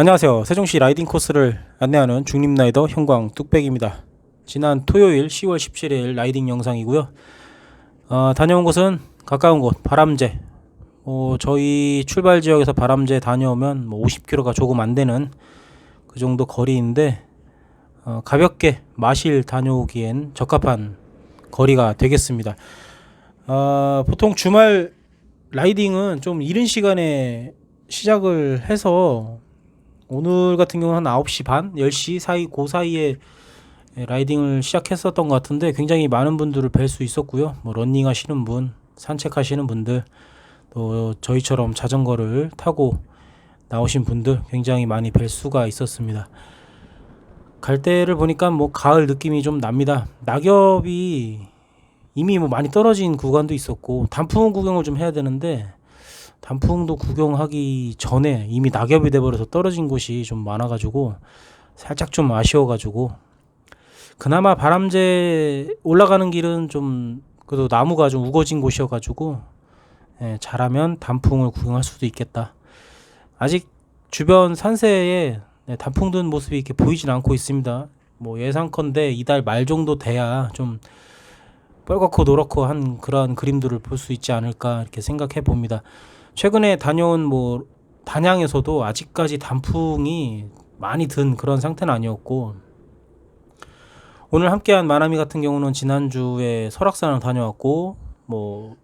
안녕하세요. 세종시 라이딩 코스를 안내하는 중립라이더 형광 뚝배기입니다. 지난 토요일 10월 17일 라이딩 영상이고요. 어, 다녀온 곳은 가까운 곳 바람제. 어, 저희 출발 지역에서 바람제 다녀오면 뭐 50km가 조금 안 되는 그 정도 거리인데 어, 가볍게 마실 다녀오기엔 적합한 거리가 되겠습니다. 어, 보통 주말 라이딩은 좀 이른 시간에 시작을 해서 오늘 같은 경우는 한 9시 반, 10시 사이 그 사이에 라이딩을 시작했었던 것 같은데 굉장히 많은 분들을 뵐 수 있었고요. 뭐 러닝 하시는 분, 산책하시는 분들, 또 저희처럼 자전거를 타고 나오신 분들 굉장히 많이 뵐 수가 있었습니다. 갈 때를 보니까 뭐 가을 느낌이 좀 납니다. 낙엽이 이미 뭐 많이 떨어진 구간도 있었고 단풍 구경을 좀 해야 되는데 단풍도 구경하기 전에 이미 낙엽이 돼버려서 떨어진 곳이 좀 많아가지고 살짝 좀 아쉬워가지고 그나마 바람제 올라가는 길은 좀 그래도 나무가 좀 우거진 곳이어가지고 예, 잘하면 단풍을 구경할 수도 있겠다. 아직 주변 산세에 네, 단풍 든 모습이 이렇게 보이진 않고 있습니다. 뭐 예상컨대 이달 말 정도 돼야 좀 빨갛고 노랗고 한 그런 그림들을 볼 수 있지 않을까 이렇게 생각해 봅니다. 최근에 다녀온 뭐 단양에서도 아직까지 단풍이 많이 든 그런 상태는 아니었고 오늘 함께한 마나미 같은 경우는 지난주에 설악산을 다녀왔고 뭐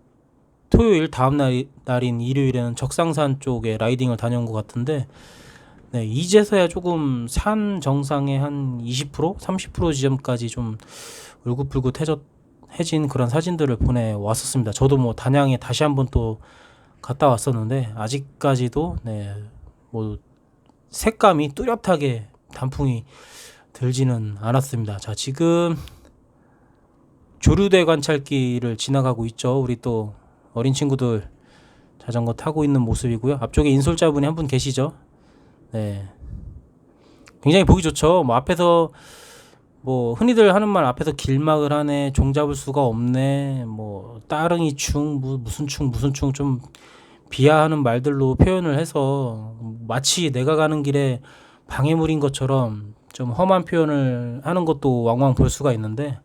토요일 다음 날 날인 일요일에는 적상산 쪽에 라이딩을 다녀온 것 같은데 네, 이제서야 조금 산 정상의 한 20% 30% 지점까지 좀 울긋불긋해졌 해진 그런 사진들을 보내왔었습니다. 저도 뭐 단양에 다시 한번 또 갔다 왔었는데 아직까지도 네, 뭐 색감이 뚜렷하게 단풍이 들지는 않았습니다. 자, 지금 조류대 관찰길을 지나가고 있죠. 우리 또 어린 친구들 자전거 타고 있는 모습이고요. 앞쪽에 인솔자분이 한 분 계시죠. 네. 굉장히 보기 좋죠. 뭐 앞에서 뭐 흔히들 하는 말 앞에서 길막을 하네 종 잡을 수가 없네 뭐 따릉이 충 무- 무슨 충 무슨 충 좀 비하하는 말들로 표현을 해서 마치 내가 가는 길에 방해물인 것처럼 좀 험한 표현을 하는 것도 왕왕 볼 수가 있는데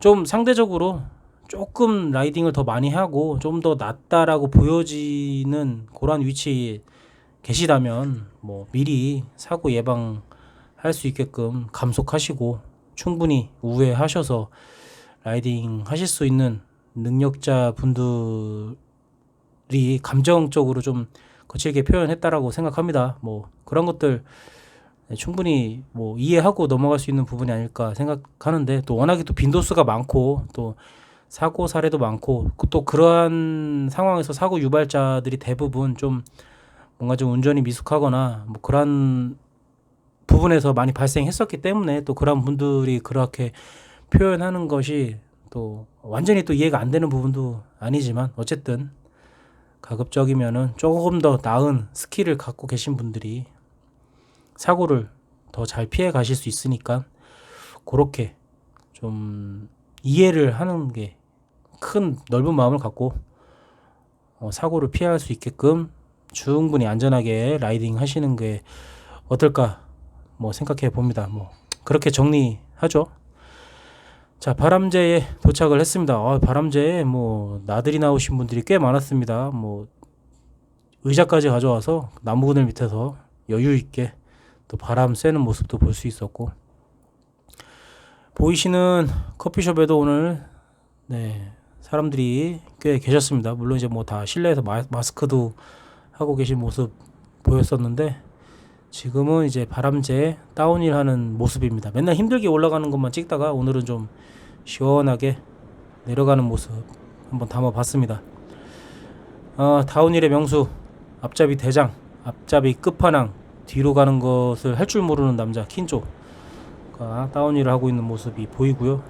좀 상대적으로 조금 라이딩을 더 많이 하고 좀 더 낫다라고 보여지는 그런 위치에 계시다면 뭐 미리 사고 예방 할 수 있게끔 감속하시고 충분히 우회하셔서 라이딩 하실 수 있는 능력자 분들이 감정적으로 좀 거칠게 표현했다라고 생각합니다. 뭐 그런 것들 네, 충분히 뭐 이해하고 넘어갈 수 있는 부분이 아닐까 생각하는데 또 워낙에 또 빈도수가 많고 또 사고 사례도 많고 또 그러한 상황에서 사고 유발자들이 대부분 좀 뭔가 좀 운전이 미숙하거나 뭐 그런 부분에서 많이 발생했었기 때문에 또 그런 분들이 그렇게 표현하는 것이 또 완전히 또 이해가 안 되는 부분도 아니지만 어쨌든 가급적이면은 조금 더 나은 스킬을 갖고 계신 분들이 사고를 더 잘 피해 가실 수 있으니까 그렇게 좀 이해를 하는 게 큰 넓은 마음을 갖고 어, 사고를 피할 수 있게끔 충분히 안전하게 라이딩 하시는 게 어떨까 뭐 생각해 봅니다. 뭐 그렇게 정리하죠. 자 바람제에 도착을 했습니다. 아, 바람제에 뭐 나들이 나오신 분들이 꽤 많았습니다. 뭐 의자까지 가져와서 나무 그늘 밑에서 여유 있게 또 바람 쐬는 모습도 볼 수 있었고 보이시는 커피숍에도 오늘 네 사람들이 꽤 계셨습니다. 물론 이제 뭐 다 실내에서 마, 마스크도 하고 계신 모습 보였었는데 지금은 이제 바람제 다운힐 하는 모습입니다. 맨날 힘들게 올라가는 것만 찍다가 오늘은 좀 시원하게 내려가는 모습 한번 담아봤습니다. 어, 다운힐의 명수 앞잡이 대장 앞잡이 끝판왕 뒤로 가는 것을 할 줄 모르는 남자 킨조가 다운힐을 하고 있는 모습이 보이고요.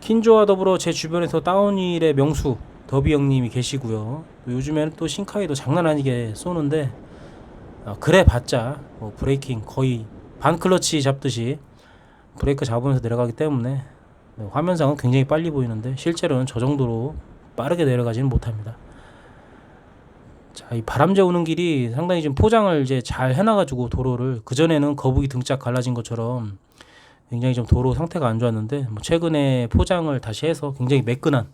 킨조와 더불어 제 주변에서 다운힐의 명수 더비 형님이 계시고요. 또 요즘에는 또 신카이도 장난 아니게 쏘는데 어, 그래 봤자 뭐 브레이킹 거의 반 클러치 잡듯이 브레이크 잡으면서 내려가기 때문에 네, 화면상은 굉장히 빨리 보이는데 실제로는 저 정도로 빠르게 내려가지는 못합니다. 자, 이 바람제 오는 길이 상당히 좀 포장을 이제 잘 해놔가지고 도로를 그 전에는 거북이 등짝 갈라진 것처럼 굉장히 좀 도로 상태가 안 좋았는데 뭐 최근에 포장을 다시 해서 굉장히 매끈한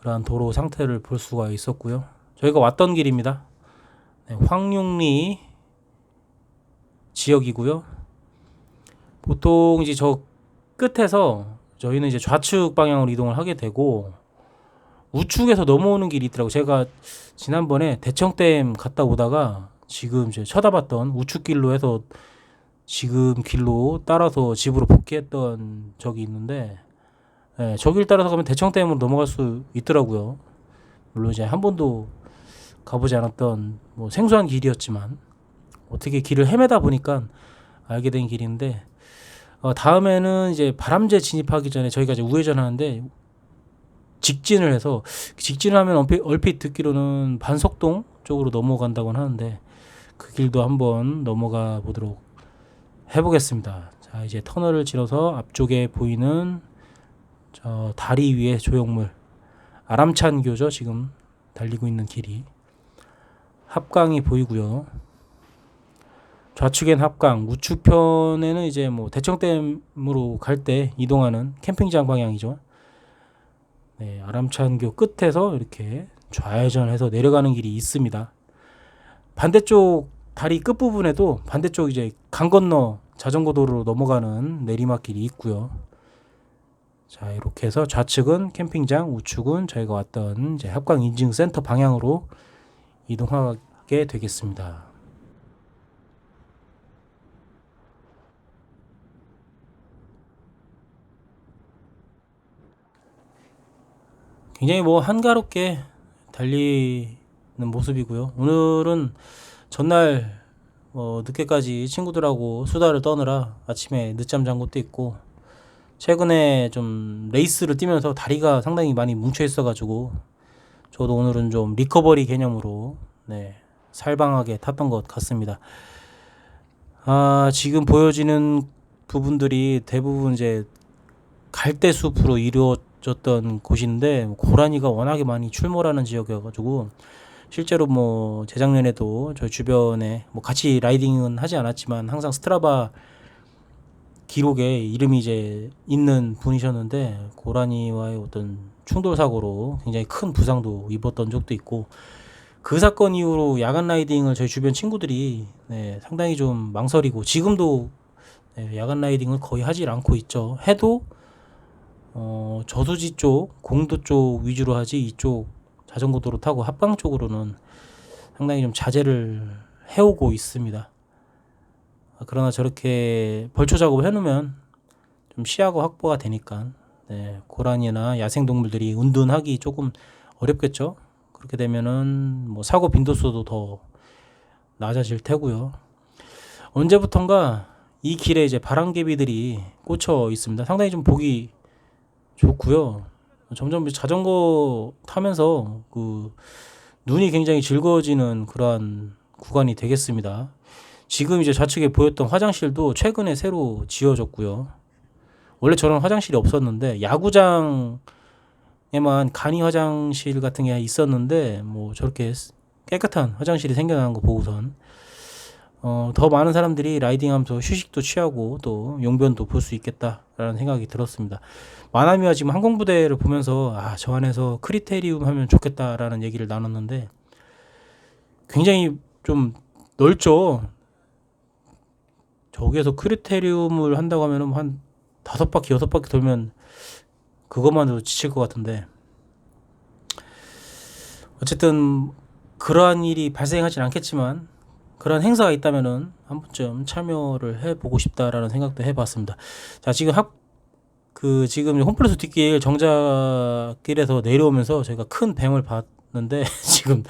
그러한 도로 상태를 볼 수가 있었고요. 저희가 왔던 길입니다. 네, 황룡리 지역이고요. 보통 이제 저 끝에서 저희는 이제 좌측 방향으로 이동을 하게 되고 우측에서 넘어오는 길이 있더라고. 제가 지난번에 대청댐 갔다 오다가 지금 이제 쳐다봤던 우측 길로 해서 지금 길로 따라서 집으로 복귀했던 적이 있는데 예, 저길 따라서 가면 대청댐으로 넘어갈 수 있더라고요. 물론 이제 한 번도 가보지 않았던 뭐 생소한 길이었지만 어떻게 길을 헤매다 보니까 알게 된 길인데 어, 다음에는 이제 바람제 진입하기 전에 저희가 이제 우회전 하는데 직진을 해서 직진을 하면 얼핏, 얼핏 듣기로는 반석동 쪽으로 넘어간다고 하는데 그 길도 한번 넘어가 보도록 해보겠습니다. 자 이제 터널을 지나서 앞쪽에 보이는 저 다리 위에 조형물 아람찬 교죠 지금 달리고 있는 길이 합강이 보이고요. 좌측엔 합강, 우측편에는 이제 뭐 대청댐으로 갈 때 이동하는 캠핑장 방향이죠. 네, 아람찬교 끝에서 이렇게 좌회전해서 내려가는 길이 있습니다. 반대쪽 다리 끝 부분에도 반대쪽 이제 강 건너 자전거 도로로 넘어가는 내리막길이 있고요. 자, 이렇게 해서 좌측은 캠핑장, 우측은 저희가 왔던 이제 합강 인증 센터 방향으로 이동하게 되겠습니다. 굉장히 뭐 한가롭게 달리는 모습이고요. 오늘은 전날 뭐 늦게까지 친구들하고 수다를 떠느라 아침에 늦잠 잔 것도 있고 최근에 좀 레이스를 뛰면서 다리가 상당히 많이 뭉쳐 있어가지고 저도 오늘은 좀 리커버리 개념으로 네, 살방하게 탔던 것 같습니다. 아, 지금 보여지는 부분들이 대부분 이제 갈대 숲으로 이루어졌던 곳인데 고라니가 워낙에 많이 출몰하는 지역이어가지고 실제로 뭐 재작년에도 저희 주변에 뭐 같이 라이딩은 하지 않았지만 항상 스트라바 기록에 이름이 이제 있는 분이셨는데 고라니와의 어떤 충돌 사고로 굉장히 큰 부상도 입었던 적도 있고 그 사건 이후로 야간 라이딩을 저희 주변 친구들이 네, 상당히 좀 망설이고 지금도 네, 야간 라이딩을 거의 하질 않고 있죠. 해도 어, 저수지 쪽, 공도 쪽 위주로 하지 이쪽 자전거 도로 타고 합방 쪽으로는 상당히 좀 자제를 해오고 있습니다. 아, 그러나 저렇게 벌초 작업을 해놓으면 좀 시야가 확보가 되니까 네, 고라니나 야생동물들이 운둔하기 조금 어렵겠죠. 그렇게 되면은 뭐 사고 빈도수도 더 낮아질 테고요. 언제부턴가 이 길에 이제 바람개비들이 꽂혀 있습니다. 상당히 좀 보기 좋고요. 점점 자전거 타면서 그 눈이 굉장히 즐거워지는 그러한 구간이 되겠습니다. 지금 이제 좌측에 보였던 화장실도 최근에 새로 지어졌고요. 원래 저런 화장실이 없었는데 야구장에만 간이 화장실 같은 게 있었는데 뭐 저렇게 깨끗한 화장실이 생겨나는 거 보고선 어, 더 많은 사람들이 라이딩하면서 휴식도 취하고 또 용변도 볼 수 있겠다라는 생각이 들었습니다. 마나미와 지금 항공부대를 보면서 아, 저 안에서 크리테리움 하면 좋겠다라는 얘기를 나눴는데 굉장히 좀 넓죠. 저기에서 크리테리움을 한다고 하면은 한 다섯 바퀴 여섯 바퀴 돌면 그것만으로 지칠 것 같은데 어쨌든 그러한 일이 발생하진 않겠지만 그런 행사가 있다면은 한 번쯤 참여를 해보고 싶다라는 생각도 해봤습니다. 자 지금 합그 지금 홈플러스 뒷길 정자길에서 내려오면서 저희가 큰 뱀을 봤는데 지금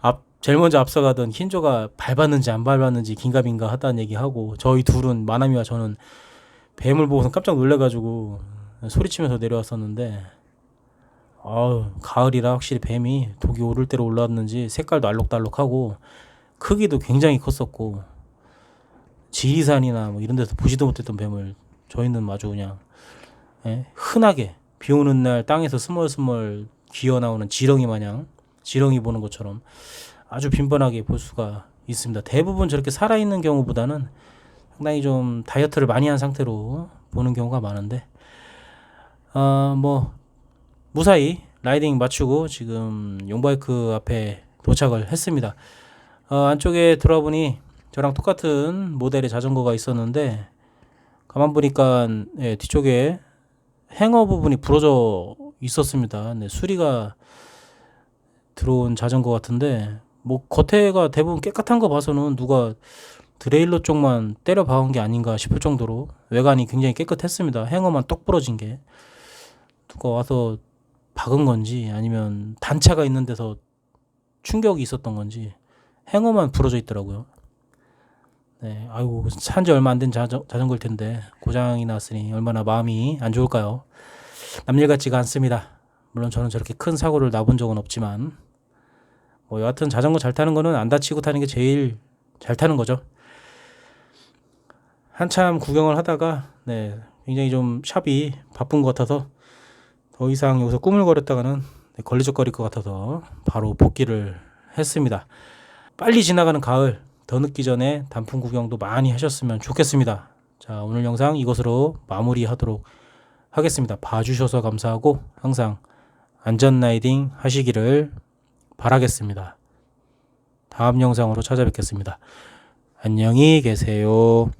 앞 제일 먼저 앞서가던 킨조가 밟았는지 안 밟았는지 긴가민가 하다는 얘기하고 저희 둘은 마나미와 저는 뱀을 보고서 깜짝 놀래가지고 소리치면서 내려왔었는데 아우 가을이라 확실히 뱀이 독이 오를 대로 올라왔는지 색깔도 알록달록하고 크기도 굉장히 컸었고 지리산이나 뭐 이런 데서 보지도 못했던 뱀을 저희는 마주 그냥 예, 흔하게 비 오는 날 땅에서 스멀스멀 기어 나오는 지렁이 마냥 지렁이 보는 것처럼 아주 빈번하게 볼 수가 있습니다. 대부분 저렇게 살아있는 경우보다는 상당히 좀 다이어트를 많이 한 상태로 보는 경우가 많은데 어, 뭐 무사히 라이딩 마치고 지금 용바이크 앞에 도착을 했습니다. 어, 안쪽에 들어와 보니 저랑 똑같은 모델의 자전거가 있었는데 가만 보니까 예, 뒤쪽에 행어 부분이 부러져 있었습니다. 네, 수리가 들어온 자전거 같은데 뭐 겉에가 대부분 깨끗한 거 봐서는 누가 드레일러 쪽만 때려 박은 게 아닌가 싶을 정도로 외관이 굉장히 깨끗했습니다. 행어만 똑 부러진 게 누가 와서 박은 건지 아니면 단차가 있는 데서 충격이 있었던 건지 행어만 부러져 있더라고요. 네, 아이고 산지 얼마 안 된 자전거일 텐데 고장이 났으니 얼마나 마음이 안 좋을까요? 남일 같지가 않습니다. 물론 저는 저렇게 큰 사고를 나본 적은 없지만 뭐 여하튼 자전거 잘 타는 거는 안 다치고 타는 게 제일 잘 타는 거죠. 한참 구경을 하다가 네, 굉장히 좀 샵이 바쁜 것 같아서 더 이상 여기서 꾸물거렸다가는 네, 걸리적거릴 것 같아서 바로 복귀를 했습니다. 빨리 지나가는 가을 더 늦기 전에 단풍 구경도 많이 하셨으면 좋겠습니다. 자, 오늘 영상 이것으로 마무리하도록 하겠습니다. 봐주셔서 감사하고 항상 안전 라이딩 하시기를 바라겠습니다. 다음 영상으로 찾아뵙겠습니다. 안녕히 계세요.